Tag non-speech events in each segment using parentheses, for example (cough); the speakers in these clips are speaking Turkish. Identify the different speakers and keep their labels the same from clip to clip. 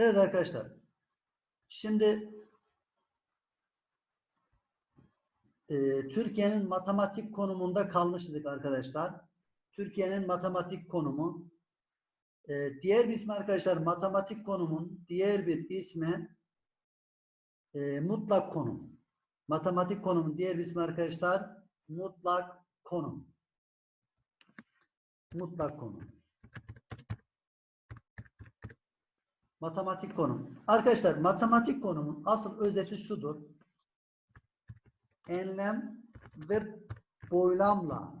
Speaker 1: Evet arkadaşlar. Şimdi e, Türkiye'nin matematik konumunda kalmıştık arkadaşlar. Türkiye'nin matematik konumu. E, diğer bir ismi arkadaşlar matematik konumun diğer bir ismi e, mutlak konum. Matematik konumun diğer bir ismi arkadaşlar mutlak konum. Mutlak konum. Matematik konum. Arkadaşlar matematik konumun asıl özeti şudur. Enlem ve boylamla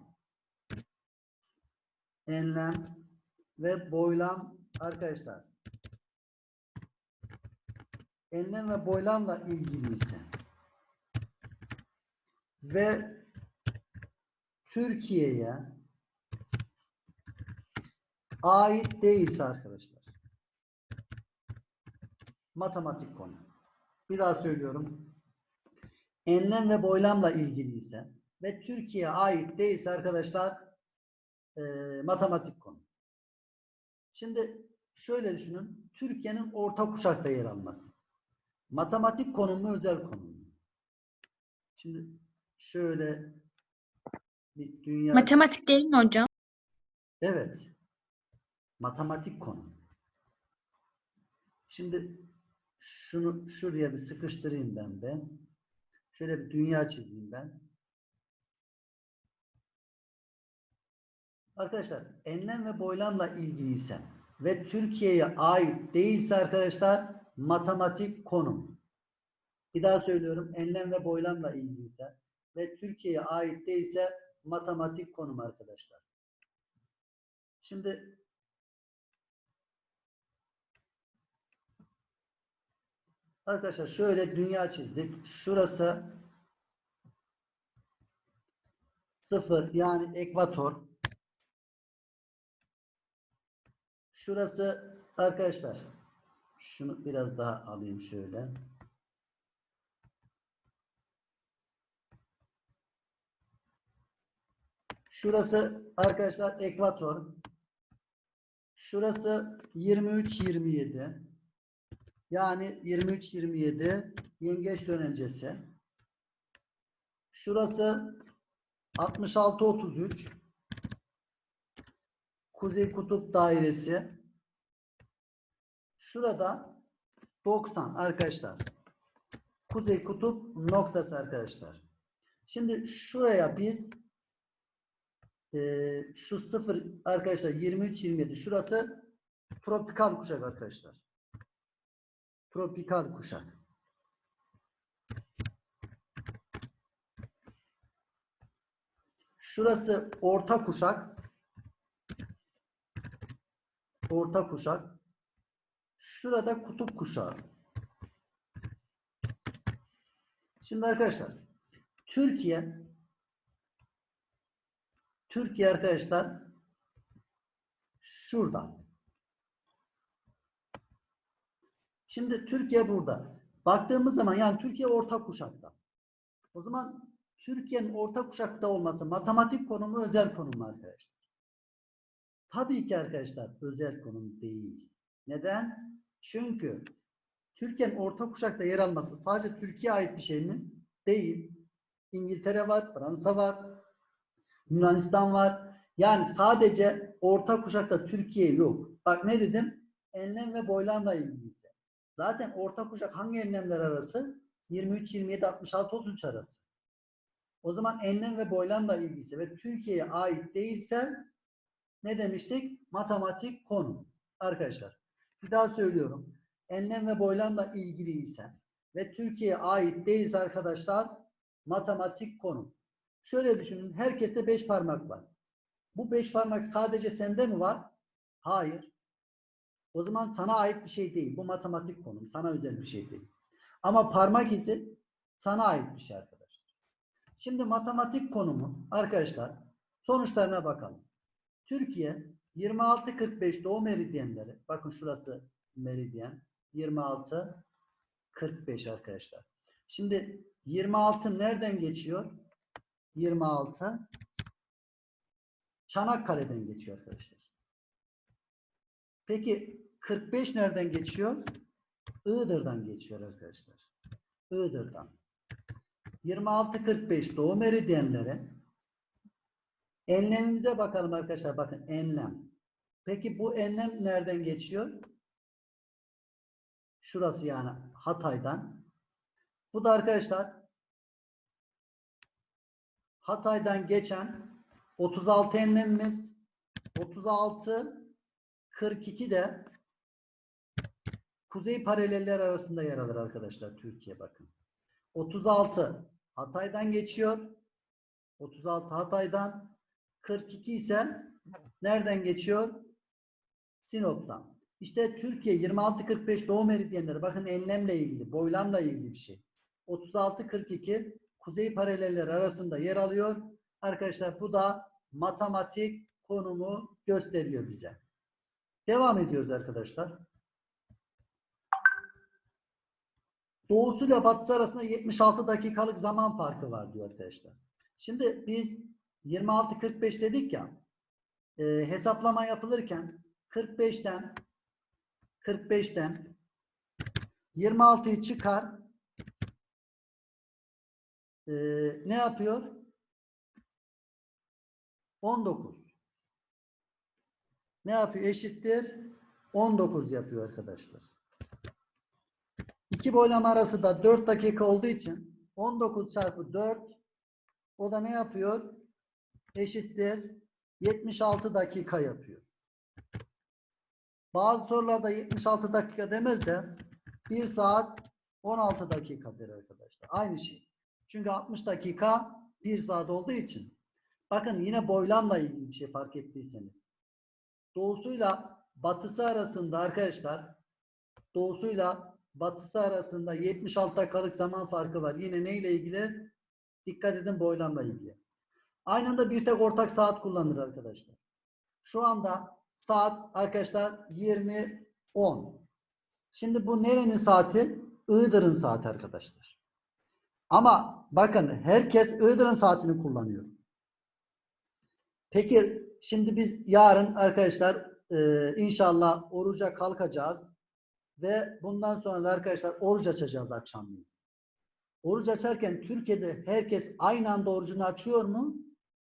Speaker 1: enlem ve boylam arkadaşlar enlem ve boylamla ilgili ise ve Türkiye'ye ait değilse arkadaşlar matematik konu. Bir daha söylüyorum. Enlem ve boylamla ilgili ise ve Türkiye'ye ait değilse arkadaşlar e, matematik konu. Şimdi şöyle düşünün. Türkiye'nin orta kuşakta yer alması. Matematik konu mu özel konu mu? Şimdi şöyle bir dünya...
Speaker 2: Matematik değil mi hocam?
Speaker 1: Evet. Matematik konu. Şimdi şunu şuraya bir sıkıştırayım ben de. Şöyle bir dünya çizeyim ben. Arkadaşlar enlem ve boylamla ilgiliyse ve Türkiye'ye ait değilse arkadaşlar matematik konum. Bir daha söylüyorum. Enlem ve boylamla ilgiliyse ve Türkiye'ye ait değilse matematik konum arkadaşlar. Şimdi arkadaşlar şöyle dünya çizdik. Şurası sıfır yani ekvator. Şurası arkadaşlar şunu biraz daha alayım şöyle. Şurası arkadaşlar ekvator. Şurası 23 27. Yani 23 27 yengeç dönencesi. Şurası 66 33. Kuzey kutup dairesi. Şurada 90 arkadaşlar. Kuzey kutup noktası arkadaşlar. Şimdi şuraya biz e, şu sıfır arkadaşlar 23 27 şurası tropikal kuşak arkadaşlar. Tropikal kuşak. Şurası orta kuşak. Orta kuşak. Şurada kutup kuşağı. Şimdi arkadaşlar Türkiye Türkiye arkadaşlar şurada. Şimdi Türkiye burada. Baktığımız zaman yani Türkiye orta kuşakta. O zaman Türkiye'nin orta kuşakta olması matematik konumu özel konum arkadaşlar. Tabii ki arkadaşlar özel konum değil. Neden? Çünkü Türkiye'nin orta kuşakta yer alması sadece Türkiye'ye ait bir şey mi? Değil. İngiltere var, Fransa var, Yunanistan var. Yani sadece orta kuşakta Türkiye yok. Bak ne dedim? Enlem ve boylamla ilgiliyse. Zaten orta kuşak hangi enlemler arası? 23, 27, 66, 33 arası. O zaman enlem ve boylamla ilgiliyse ve Türkiye'ye ait değilse ne demiştik? Matematik konu. Arkadaşlar bir daha söylüyorum. Enlem ve boylamla ilgiliyse ve Türkiye'ye ait değilse arkadaşlar matematik konu. Şöyle düşünün. Herkeste beş parmak var. Bu beş parmak sadece sende mi var? Hayır. O zaman sana ait bir şey değil. Bu matematik konum. Sana özel bir şey değil. Ama parmak izi sana ait bir şey arkadaşlar. Şimdi matematik konumu arkadaşlar sonuçlarına bakalım. Türkiye 26-45 doğu meridyenleri. Bakın şurası meridyen. 26 45 arkadaşlar. Şimdi 26 nereden geçiyor? 26 Çanakkale'den geçiyor arkadaşlar. Peki 45 nereden geçiyor? Iğdır'dan geçiyor arkadaşlar. Iğdır'dan. 26-45 doğu meridyenleri. Enlemimize bakalım arkadaşlar. Bakın enlem. Peki bu enlem nereden geçiyor? Şurası yani Hatay'dan. Bu da arkadaşlar Hatay'dan geçen 36 enlemimiz 36 42 de kuzey paraleller arasında yer alır arkadaşlar Türkiye bakın. 36 Hatay'dan geçiyor. 36 Hatay'dan 42 ise nereden geçiyor? Sinop'tan. İşte Türkiye 26-45 doğu meridyenleri bakın enlemle ilgili, boylamla ilgili bir şey. 36-42 kuzey paraleller arasında yer alıyor. Arkadaşlar bu da matematik konumu gösteriyor bize. Devam ediyoruz arkadaşlar. Doğusuyla batısı arasında 76 dakikalık zaman farkı var diyor arkadaşlar. Şimdi biz 26-45 dedik ya e, hesaplama yapılırken 45'ten 45'ten 26'yı çıkar e, ne yapıyor? 19. Ne yapıyor? Eşittir. 19 yapıyor arkadaşlar. İki boylama arası da 4 dakika olduğu için 19 çarpı 4 o da ne yapıyor? Eşittir. 76 dakika yapıyor. Bazı sorularda 76 dakika demez de 1 saat 16 dakikadır arkadaşlar. Aynı şey. Çünkü 60 dakika 1 saat olduğu için. Bakın yine boylamla ilgili bir şey fark ettiyseniz. Doğusuyla batısı arasında arkadaşlar doğusuyla batısı arasında 76 dakikalık zaman farkı var. Yine neyle ilgili? Dikkat edin boylamla ilgili. Aynı anda bir tek ortak saat kullanılır arkadaşlar. Şu anda saat arkadaşlar 20.10. Şimdi bu nerenin saati? Iğdır'ın saati arkadaşlar. Ama bakın herkes Iğdır'ın saatini kullanıyor. Peki şimdi biz yarın arkadaşlar e, inşallah oruca kalkacağız ve bundan sonra da arkadaşlar oruç açacağız akşamleyin. Oruç açarken Türkiye'de herkes aynı anda orucunu açıyor mu?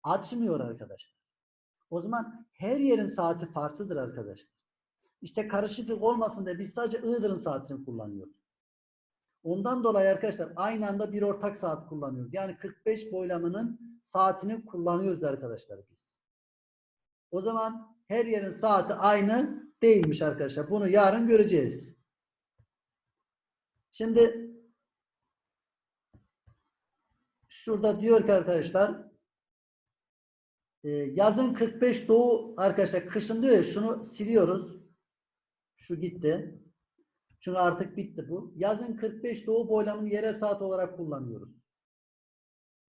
Speaker 1: Açmıyor arkadaşlar. O zaman her yerin saati farklıdır arkadaşlar. İşte karışıklık olmasın diye biz sadece Iğdır'ın saatini kullanıyoruz. Ondan dolayı arkadaşlar aynı anda bir ortak saat kullanıyoruz. Yani 45 boylamının saatini kullanıyoruz arkadaşlar biz. O zaman her yerin saati aynı değilmiş arkadaşlar. Bunu yarın göreceğiz. Şimdi şurada diyor ki arkadaşlar e, yazın 45 doğu arkadaşlar kışın diyor ya şunu siliyoruz. Şu gitti. Çünkü artık bitti bu. Yazın 45 doğu boylamını yere saat olarak kullanıyoruz.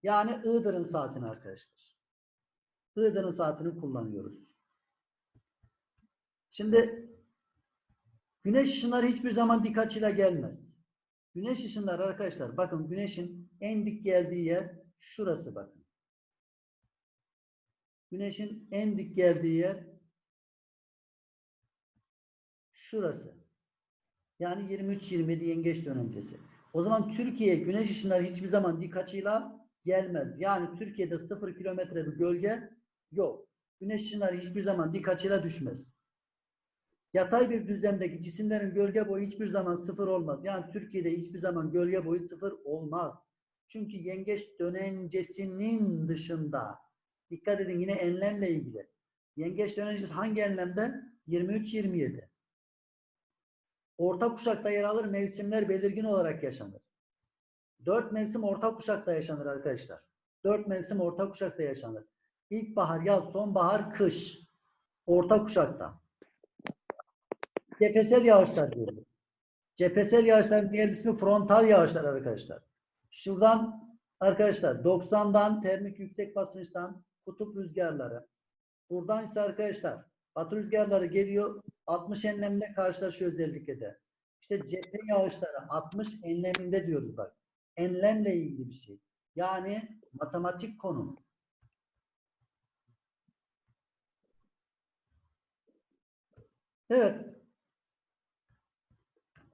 Speaker 1: Yani Iğdır'ın saatini arkadaşlar. Iğdır'ın saatini kullanıyoruz. Şimdi güneş ışınları hiçbir zaman dik açıyla gelmez. Güneş ışınları arkadaşlar bakın güneşin en dik geldiği yer şurası bakın. Güneşin en dik geldiği yer şurası. Yani 23-27 yengeç dönemcesi. O zaman Türkiye güneş ışınları hiçbir zaman dik açıyla gelmez. Yani Türkiye'de 0 kilometre bir gölge yok. Güneş ışınları hiçbir zaman dik açıyla düşmez. Yatay bir düzlemdeki cisimlerin gölge boyu hiçbir zaman sıfır olmaz. Yani Türkiye'de hiçbir zaman gölge boyu sıfır olmaz. Çünkü yengeç dönencesinin dışında dikkat edin yine enlemle ilgili. Yengeç dönencesi hangi enlemde? 23-27. Orta kuşakta yer alır mevsimler belirgin olarak yaşanır. Dört mevsim orta kuşakta yaşanır arkadaşlar. Dört mevsim orta kuşakta yaşanır. İlkbahar, yaz, sonbahar, kış. Orta kuşakta. Cephesel yağışlar diyoruz. Cephesel yağışların diğer ismi frontal yağışlar arkadaşlar. Şuradan arkadaşlar 90'dan termik yüksek basınçtan kutup rüzgarları. Buradan ise arkadaşlar batı rüzgarları geliyor 60 enlemle karşılaşıyor özellikle de. İşte cephe yağışları 60 enleminde diyoruz bak. Enlemle ilgili bir şey. Yani matematik konu. Evet.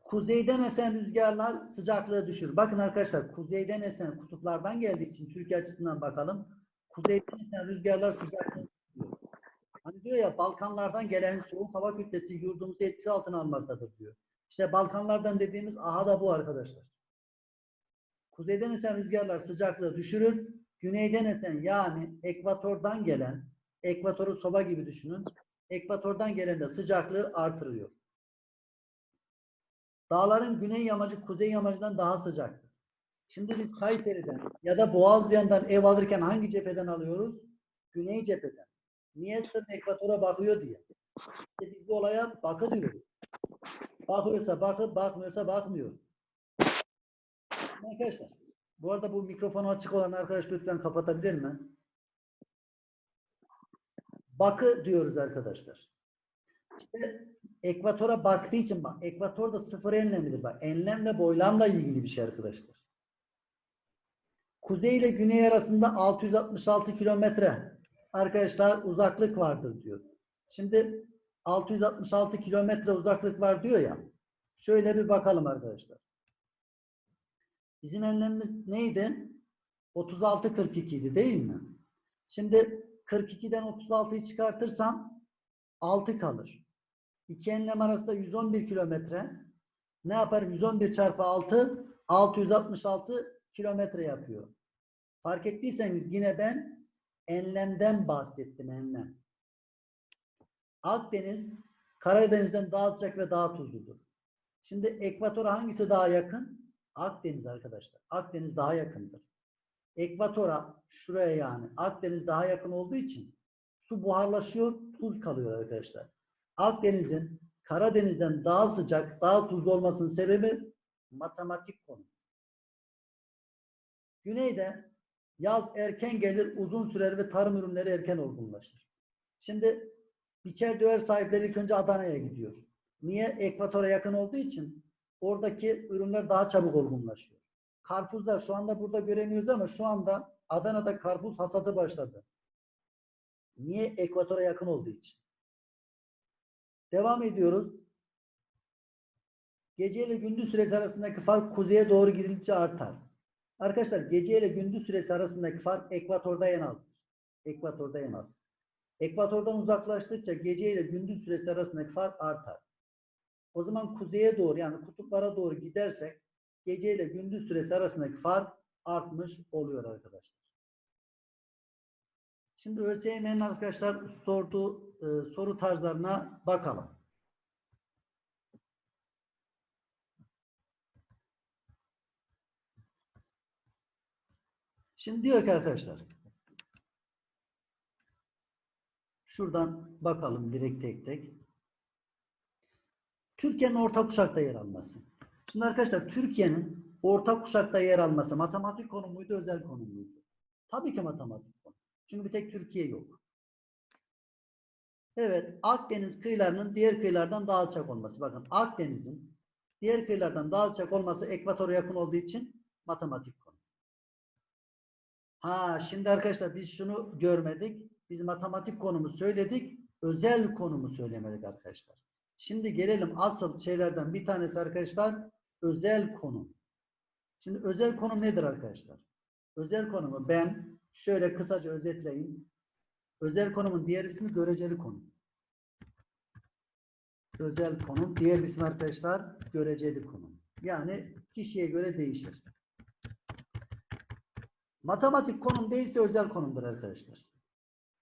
Speaker 1: Kuzeyden esen rüzgarlar sıcaklığı düşürür. Bakın arkadaşlar kuzeyden esen kutuplardan geldiği için Türkiye açısından bakalım. Kuzeyden esen rüzgarlar sıcaklığı düşürüyor. Hani diyor ya Balkanlardan gelen soğuk hava kütlesi yurdumuzu etkisi altına almaktadır diyor. İşte Balkanlardan dediğimiz aha da bu arkadaşlar. Kuzeyden esen rüzgarlar sıcaklığı düşürür. Güneyden esen yani ekvatordan gelen, ekvatoru soba gibi düşünün. Ekvatordan gelen de sıcaklığı artırıyor. Dağların güney yamacı kuzey yamacından daha sıcaktır. Şimdi biz Kayseri'den ya da Boğazyan'dan ev alırken hangi cepheden alıyoruz? Güney cepheden. Niye sırf ekvatora bakıyor diye. İşte biz bu olaya bakı diyoruz. Bakıyorsa bakı, bakmıyorsa bakmıyor. Arkadaşlar, bu arada bu mikrofonu açık olan arkadaş lütfen kapatabilir mi? Bakı diyoruz arkadaşlar. İşte ekvatora baktığı için bak. Ekvator da sıfır enlemidir bak. Enlemle boylamla ilgili bir şey arkadaşlar. Kuzey ile güney arasında 666 kilometre arkadaşlar uzaklık vardır diyor. Şimdi 666 kilometre uzaklık var diyor ya. Şöyle bir bakalım arkadaşlar. Bizim enlemimiz neydi? 36 42 idi değil mi? Şimdi 42'den 36'yı çıkartırsam 6 kalır. İki enlem arasında 111 kilometre. Ne yapar? 111 çarpı 6 666 kilometre yapıyor. Fark ettiyseniz yine ben enlemden bahsettim enlem. Akdeniz Karadeniz'den daha sıcak ve daha tuzludur. Şimdi ekvatora hangisi daha yakın? Akdeniz arkadaşlar. Akdeniz daha yakındır. Ekvatora şuraya yani Akdeniz daha yakın olduğu için su buharlaşıyor, tuz kalıyor arkadaşlar. Akdeniz'in Karadeniz'den daha sıcak, daha tuzlu olmasının sebebi matematik konu. Güneyde yaz erken gelir, uzun sürer ve tarım ürünleri erken olgunlaşır. Şimdi biçer döver sahipleri ilk önce Adana'ya gidiyor. Niye? Ekvatora yakın olduğu için oradaki ürünler daha çabuk olgunlaşıyor. Karpuzlar şu anda burada göremiyoruz ama şu anda Adana'da karpuz hasadı başladı. Niye? Ekvatora yakın olduğu için. Devam ediyoruz. Gece ile gündüz süresi arasındaki fark kuzeye doğru gidildikçe artar. Arkadaşlar gece ile gündüz süresi arasındaki fark ekvatorda en az. Ekvatorda en az. Ekvatordan uzaklaştıkça gece ile gündüz süresi arasındaki fark artar. O zaman kuzeye doğru yani kutuplara doğru gidersek gece ile gündüz süresi arasındaki fark artmış oluyor arkadaşlar. Şimdi ÖSYM'nin arkadaşlar sorduğu e, soru tarzlarına bakalım. Şimdi diyor ki arkadaşlar şuradan bakalım direkt tek tek. Türkiye'nin orta kuşakta yer alması. Şimdi arkadaşlar Türkiye'nin orta kuşakta yer alması matematik konu muydu, özel konu muydu? Tabii ki matematik konu. Çünkü bir tek Türkiye yok. Evet, Akdeniz kıyılarının diğer kıyılardan daha alçak olması. Bakın Akdeniz'in diğer kıyılardan daha alçak olması ekvatora yakın olduğu için matematik konu. Ha, şimdi arkadaşlar biz şunu görmedik. Biz matematik konumu söyledik. Özel konumu söylemedik arkadaşlar. Şimdi gelelim asıl şeylerden bir tanesi arkadaşlar özel konum. Şimdi özel konum nedir arkadaşlar? Özel konumu ben şöyle kısaca özetleyeyim. Özel konumun diğer ismi göreceli konum. Özel konum. Diğer ismi arkadaşlar göreceli konum. Yani kişiye göre değişir. Matematik konum değilse özel konumdur arkadaşlar.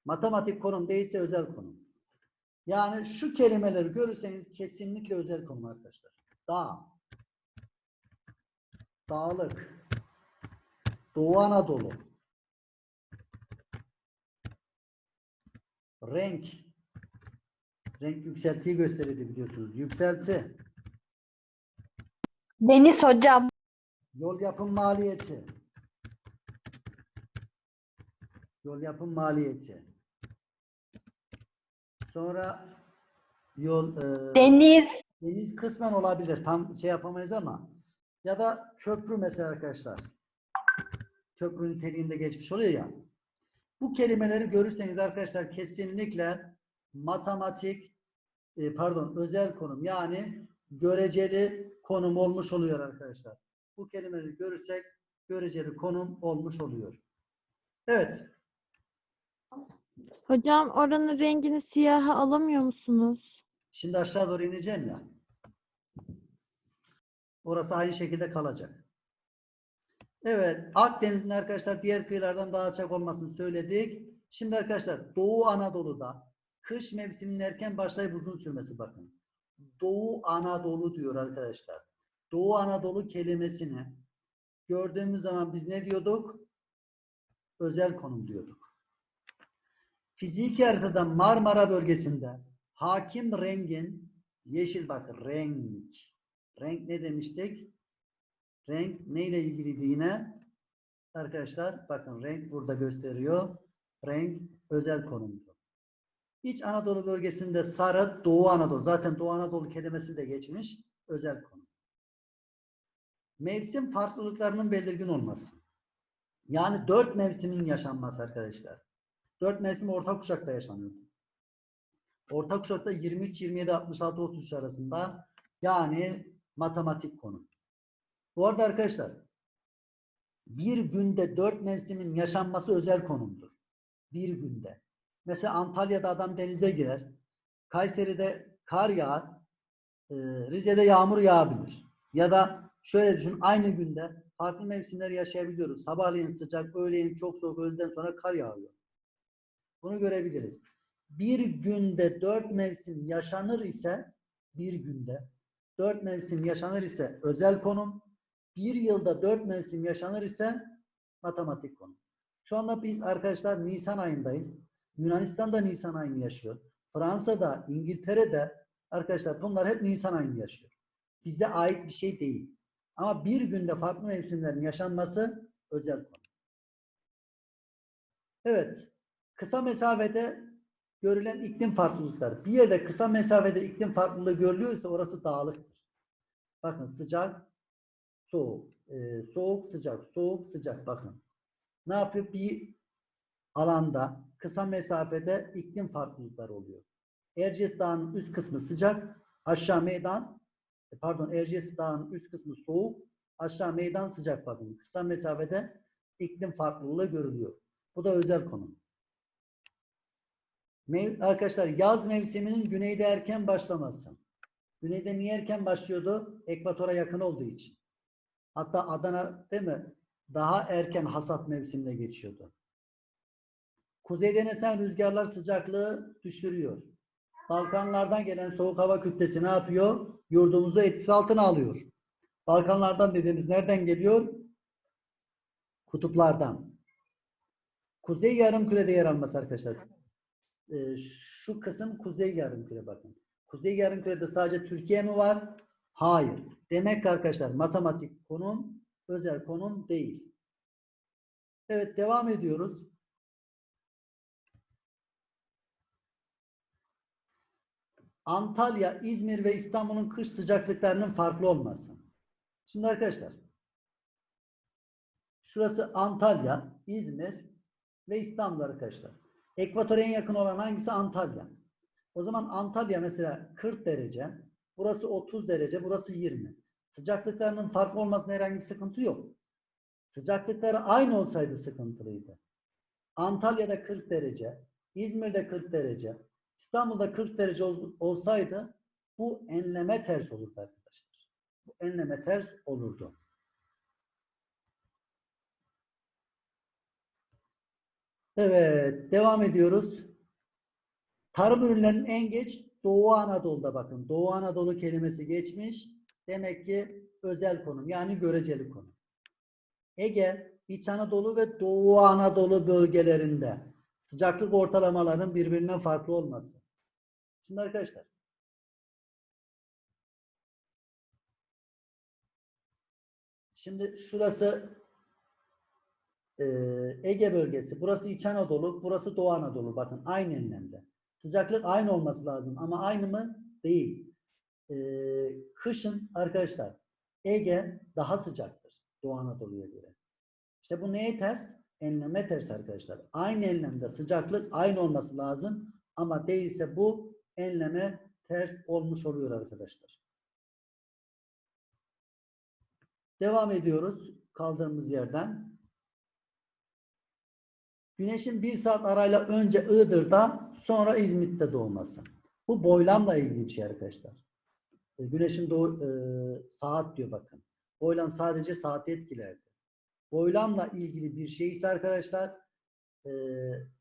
Speaker 1: Matematik konum değilse özel konum. Yani şu kelimeleri görürseniz kesinlikle özel konum arkadaşlar. Dağ, dağlık, Doğu Anadolu, renk, renk yükseltiyi gösterirdi biliyorsunuz. Yükselti,
Speaker 2: Deniz hocam.
Speaker 1: yol yapım maliyeti, yol yapım maliyeti. Sonra yol e,
Speaker 2: Deniz.
Speaker 1: Deniz kısmen olabilir. Tam şey yapamayız ama. Ya da köprü mesela arkadaşlar. Köprü niteliğinde geçmiş oluyor ya. Bu kelimeleri görürseniz arkadaşlar kesinlikle matematik e, pardon özel konum yani göreceli konum olmuş oluyor arkadaşlar. Bu kelimeleri görürsek göreceli konum olmuş oluyor. Evet.
Speaker 2: Hocam oranın rengini siyaha alamıyor musunuz?
Speaker 1: Şimdi aşağı doğru ineceğim ya. Orası aynı şekilde kalacak. Evet. Akdeniz'in arkadaşlar diğer kıyılardan daha açık olmasını söyledik. Şimdi arkadaşlar Doğu Anadolu'da kış mevsiminin erken başlayıp uzun sürmesi bakın. Doğu Anadolu diyor arkadaşlar. Doğu Anadolu kelimesini gördüğümüz zaman biz ne diyorduk? Özel konum diyorduk. Fiziki haritada Marmara bölgesinde hakim rengin yeşil bak renk. Renk ne demiştik? Renk neyle ilgiliydi yine? Arkadaşlar bakın renk burada gösteriyor. Renk özel konumdu. İç Anadolu bölgesinde sarı Doğu Anadolu. Zaten Doğu Anadolu kelimesi de geçmiş. Özel konum. Mevsim farklılıklarının belirgin olması. Yani dört mevsimin yaşanması arkadaşlar. Dört mevsim orta kuşakta yaşanıyor. Orta kuşakta 23, 27, 66, 33 arasında yani matematik konu. Bu arada arkadaşlar bir günde dört mevsimin yaşanması özel konumdur. Bir günde. Mesela Antalya'da adam denize girer. Kayseri'de kar yağar. e, Rize'de yağmur yağabilir. Ya da şöyle düşün aynı günde farklı mevsimler yaşayabiliyoruz. Sabahleyin sıcak, öğleyin çok soğuk, öğleden sonra kar yağıyor. Bunu görebiliriz. Bir günde dört mevsim yaşanır ise bir günde dört mevsim yaşanır ise özel konum, bir yılda dört mevsim yaşanır ise matematik konum. Şu anda biz arkadaşlar Nisan ayındayız. Yunanistan'da Nisan ayını yaşıyor. Fransa'da, İngiltere'de arkadaşlar bunlar hep Nisan ayını yaşıyor. Bize ait bir şey değil. Ama bir günde farklı mevsimlerin yaşanması özel konu. Evet. Kısa mesafede görülen iklim farklılıkları. Bir yerde kısa mesafede iklim farklılığı görülüyorsa orası dağlıktır. Bakın sıcak, soğuk, e, soğuk, sıcak, soğuk, sıcak. Bakın. Ne yapıyor? Bir alanda kısa mesafede iklim farklılıkları oluyor. Erciyes Dağı'nın üst kısmı sıcak, aşağı meydan, e, pardon Erciyes Dağı'nın üst kısmı soğuk, aşağı meydan sıcak bakın. Kısa mesafede iklim farklılığı görülüyor. Bu da özel konu. Mev- arkadaşlar yaz mevsiminin güneyde erken başlaması. Güneyde niye erken başlıyordu? Ekvatora yakın olduğu için. Hatta Adana değil mi? Daha erken hasat mevsimine geçiyordu. Kuzeyden esen rüzgarlar sıcaklığı düşürüyor. Balkanlardan gelen soğuk hava kütlesi ne yapıyor? Yurdumuzu etkisi altına alıyor. Balkanlardan dediğimiz nereden geliyor? Kutuplardan. Kuzey yarımkürede yer alması arkadaşlar. Ee, şu kısım kuzey yarımküre bakın. Kuzey yarımkürede sadece Türkiye mi var? Hayır. Demek ki arkadaşlar matematik konum özel konum değil. Evet devam ediyoruz. Antalya, İzmir ve İstanbul'un kış sıcaklıklarının farklı olması. Şimdi arkadaşlar şurası Antalya, İzmir ve İstanbul arkadaşlar. Ekvatora en yakın olan hangisi? Antalya. O zaman Antalya mesela 40 derece, burası 30 derece, burası 20. Sıcaklıklarının farklı olmasına herhangi bir sıkıntı yok. Sıcaklıkları aynı olsaydı sıkıntılıydı. Antalya'da 40 derece, İzmir'de 40 derece, İstanbul'da 40 derece ol- olsaydı bu enleme ters olurdu arkadaşlar. Bu enleme ters olurdu. Evet, devam ediyoruz. Tarım ürünlerinin en geç Doğu Anadolu'da bakın. Doğu Anadolu kelimesi geçmiş. Demek ki özel konum yani göreceli konum. Ege, İç Anadolu ve Doğu Anadolu bölgelerinde sıcaklık ortalamalarının birbirinden farklı olması. Şimdi arkadaşlar Şimdi şurası e, Ege bölgesi. Burası İç Anadolu, burası Doğu Anadolu. Bakın aynı enlemde. Sıcaklık aynı olması lazım ama aynı mı? Değil. E, kışın arkadaşlar Ege daha sıcaktır Doğu Anadolu'ya göre. İşte bu neye ters? Enleme ters arkadaşlar. Aynı enlemde sıcaklık aynı olması lazım ama değilse bu enleme ters olmuş oluyor arkadaşlar. Devam ediyoruz kaldığımız yerden. Güneşin bir saat arayla önce Iğdır'da sonra İzmit'te doğması. Bu boylamla ilgili bir şey arkadaşlar. E, Güneşin doğu, e, saat diyor bakın. Boylam sadece saati etkilerdi. Boylamla ilgili bir şey ise arkadaşlar e,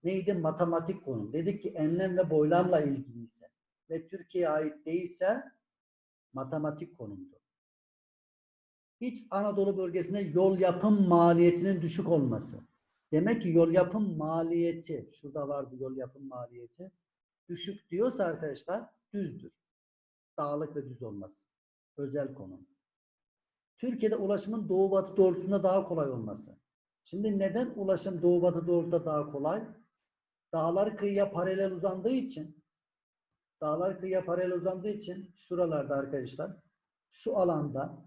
Speaker 1: neydi? Matematik konu. Dedik ki enlem ve boylamla ilgiliyse ve Türkiye'ye ait değilse matematik konumdu. İç Anadolu bölgesinde yol yapım maliyetinin düşük olması. Demek ki yol yapım maliyeti, şurada vardı yol yapım maliyeti, düşük diyorsa arkadaşlar düzdür. Dağlık ve düz olması. Özel konu. Türkiye'de ulaşımın doğu batı doğrultusunda daha kolay olması. Şimdi neden ulaşım doğu batı doğrultuda daha kolay? Dağlar kıyıya paralel uzandığı için dağlar kıyıya paralel uzandığı için şuralarda arkadaşlar şu alanda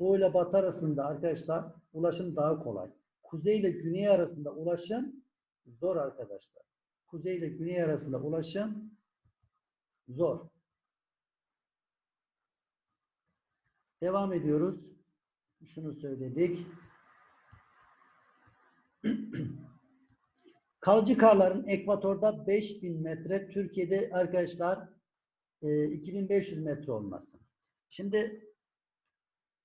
Speaker 1: doğu ile batı arasında arkadaşlar ulaşım daha kolay. Kuzey ile güney arasında ulaşım zor arkadaşlar. Kuzey ile güney arasında ulaşım zor. Devam ediyoruz. Şunu söyledik. (clears throat) Kalıcı karların ekvatorda 5000 metre, Türkiye'de arkadaşlar e, 2500 metre olması. Şimdi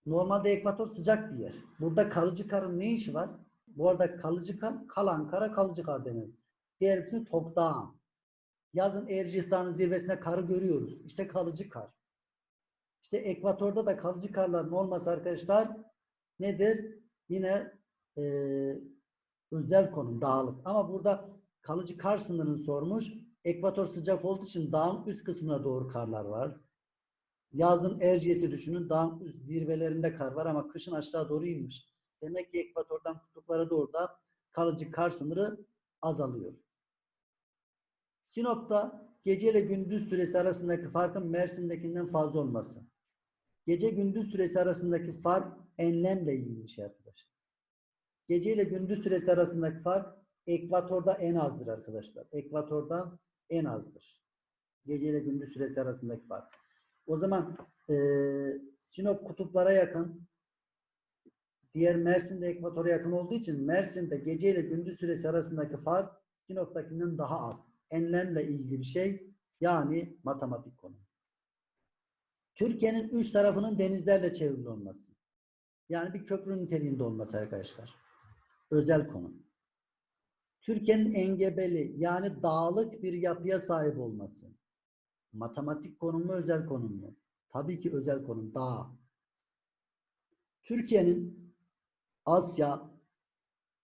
Speaker 1: normalde ekvator sıcak bir yer. Burada kalıcı karın ne işi var? Bu arada kalıcı kar, kalan kara kalıcı kar denir. Diğer hepsini topdağın. Yazın Erciyes Dağı'nın zirvesinde karı görüyoruz. İşte kalıcı kar. İşte ekvatorda da kalıcı karların olması arkadaşlar nedir? Yine e, özel konum dağlık. Ama burada kalıcı kar sınırını sormuş. Ekvator sıcak olduğu için dağın üst kısmına doğru karlar var. Yazın Erciyes'i düşünün. Dağın üst zirvelerinde kar var ama kışın aşağı doğru inmiş. Demek ki ekvatordan kutuplara doğru da kalıcı kar sınırı azalıyor. Sinop'ta gece ile gündüz süresi arasındaki farkın Mersin'dekinden fazla olması. Gece gündüz süresi arasındaki fark enlemle ilgili bir şey arkadaşlar. Gece ile gündüz süresi arasındaki fark ekvatorda en azdır arkadaşlar. Ekvatordan en azdır. Gece ile gündüz süresi arasındaki fark. O zaman eee Sinop kutuplara yakın, diğer Mersin'de ekvatora yakın olduğu için Mersin'de gece ile gündüz süresi arasındaki fark Sinop'takinden daha az. Enlemle ilgili şey yani matematik konu. Türkiye'nin üç tarafının denizlerle çevrili olması. Yani bir köprü niteliğinde olması arkadaşlar. Özel konu. Türkiye'nin engebeli yani dağlık bir yapıya sahip olması. Matematik konum mu özel konum? Tabii ki özel konum. Dağ. Türkiye'nin Asya,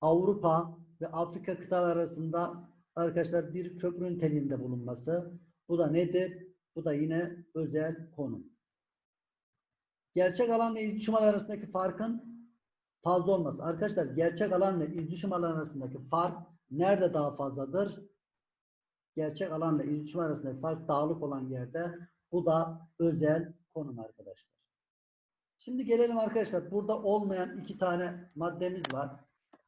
Speaker 1: Avrupa ve Afrika kıtalar arasında arkadaşlar bir köprü niteliğinde bulunması. Bu da nedir? Bu da yine özel konum. Gerçek alanla iz düşüm alanı arasındaki farkın fazla olması. Arkadaşlar gerçek alanla iz düşüm alanı arasındaki fark nerede daha fazladır? Gerçek alanla iz düşüm arasındaki fark dağlık olan yerde. Bu da özel konum arkadaşlar. Şimdi gelelim arkadaşlar. Burada olmayan iki tane maddemiz var.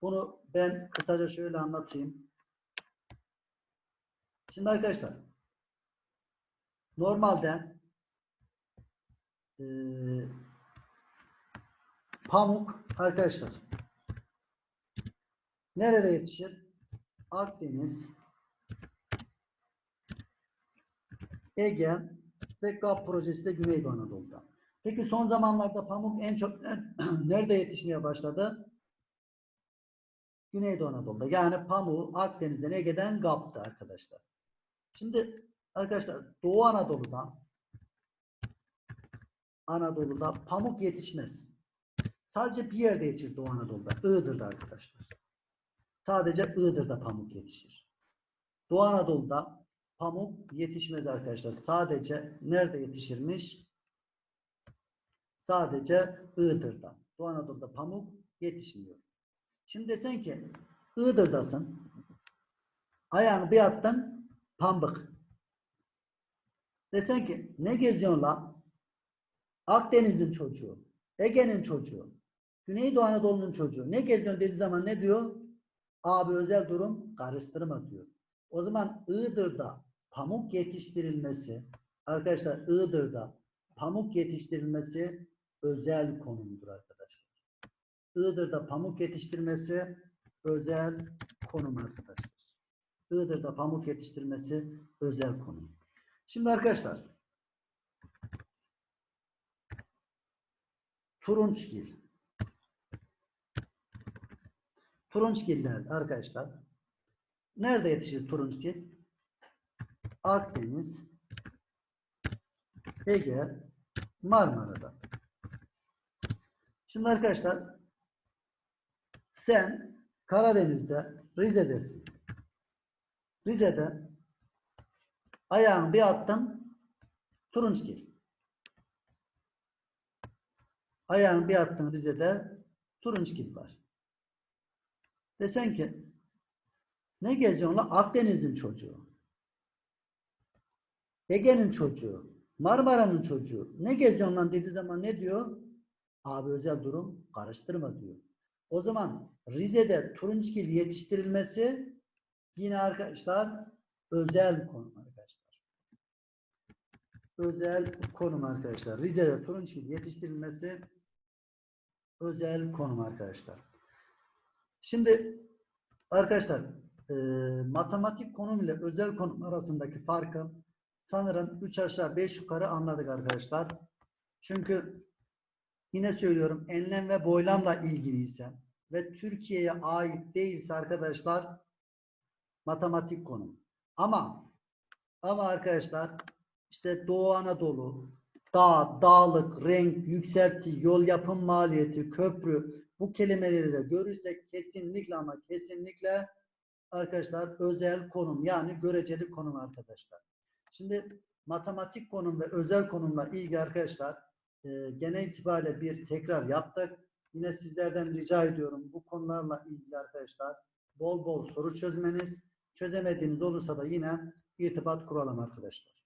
Speaker 1: Bunu ben kısaca şöyle anlatayım. Şimdi arkadaşlar normalde eee, pamuk arkadaşlar nerede yetişir? Akdeniz, Ege ve GAP projesi de Güneydoğu Anadolu'da. Peki son zamanlarda pamuk en çok (clears throat) nerede yetişmeye başladı? Güneydoğu Anadolu'da. Yani pamuğu Akdeniz'den Ege'den GAP'tı arkadaşlar. Şimdi arkadaşlar Doğu Anadolu'da Anadolu'da pamuk yetişmez. Sadece bir yerde yetişir Doğu Anadolu'da. Iğdır'da arkadaşlar. Sadece Iğdır'da pamuk yetişir. Doğu Anadolu'da pamuk yetişmez arkadaşlar. Sadece nerede yetişirmiş? Sadece Iğdır'da. Doğu Anadolu'da pamuk yetişmiyor. Şimdi desen ki Iğdır'dasın. Ayağını bir attın pambık. Desen ki ne geziyorsun la? Akdeniz'in çocuğu. Ege'nin çocuğu. Güneydoğu Anadolu'nun çocuğu. Ne geziyorsun dediği zaman ne diyor? Abi özel durum karıştırma diyor. O zaman Iğdır'da pamuk yetiştirilmesi arkadaşlar Iğdır'da pamuk yetiştirilmesi özel konumdur arkadaşlar. Iğdır'da pamuk yetiştirmesi özel konum arkadaşlar. Iğdır'da pamuk yetiştirmesi özel konum. Şimdi arkadaşlar Turunçgil. Turunçgiller arkadaşlar. Nerede yetişir turunçgil? Akdeniz, Ege, Marmara'da. Şimdi arkadaşlar sen Karadeniz'de Rize'desin. Rize'de ayağını bir attın Turunçgil. Ayağını bir attın Rize'de Turunçgil var. Desen ki ne geziyorsun lan? Akdeniz'in çocuğu. Ege'nin çocuğu. Marmara'nın çocuğu. Ne geziyorsun lan dediği zaman ne diyor? Abi özel durum karıştırma diyor. O zaman Rize'de turunçgil yetiştirilmesi yine arkadaşlar özel konu arkadaşlar. Özel konum arkadaşlar. Rize'de turunçgil yetiştirilmesi özel konum arkadaşlar. Şimdi arkadaşlar e, matematik konum ile özel konum arasındaki farkı sanırım 3 aşağı 5 yukarı anladık arkadaşlar. Çünkü yine söylüyorum enlem ve boylamla ilgiliyse ve Türkiye'ye ait değilse arkadaşlar matematik konum. Ama ama arkadaşlar işte Doğu Anadolu, dağ, dağlık, renk, yükselti, yol yapım maliyeti, köprü bu kelimeleri de görürsek kesinlikle ama kesinlikle arkadaşlar özel konum yani göreceli konum arkadaşlar. Şimdi matematik konum ve özel konumla ilgili arkadaşlar genel itibariyle bir tekrar yaptık. Yine sizlerden rica ediyorum bu konularla ilgili arkadaşlar bol bol soru çözmeniz. Çözemediğiniz olursa da yine irtibat kuralım arkadaşlar.